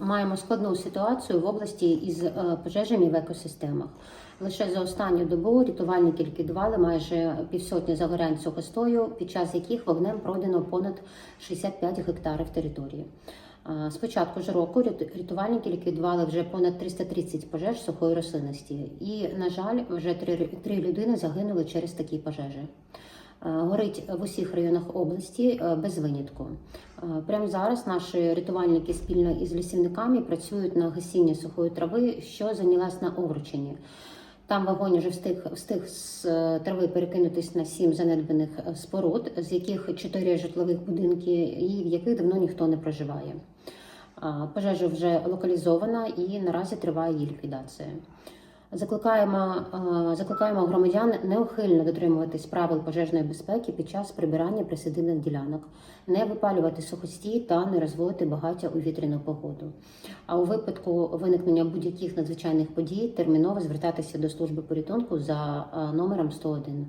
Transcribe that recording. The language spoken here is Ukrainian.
Маємо складну ситуацію в області із е, пожежами в екосистемах. Лише за останню добу рятувальники ліквідували майже півсотні загорянь сухостою, під час яких вогнем пройдено понад 65 гектарів території. Е, З початку ж року рятувальники ліквідували вже понад 330 пожеж сухої рослинності. І, на жаль, вже три, три людини загинули через такі пожежі. Е, Горить в усіх районах області е, без винятку. Е, Прямо зараз наші рятувальники спільно із лісівниками працюють на гасінні сухої трави, що зайнялась на Овручині. Там вогонь вже встиг, встиг з трави перекинутись на сім занедбаних споруд, з яких чотири житлових будинки, і в яких давно ніхто не проживає. Пожежа вже локалізована і наразі триває її ліквідація. Закликаємо, е, закликаємо громадян неухильно дотримуватись правил пожежної безпеки під час прибирання присадибних ділянок, не випалювати сухості та не розводити багаття у вітряну погоду. А у випадку виникнення будь-яких надзвичайних подій терміново звертатися до служби порятунку за е, номером 101.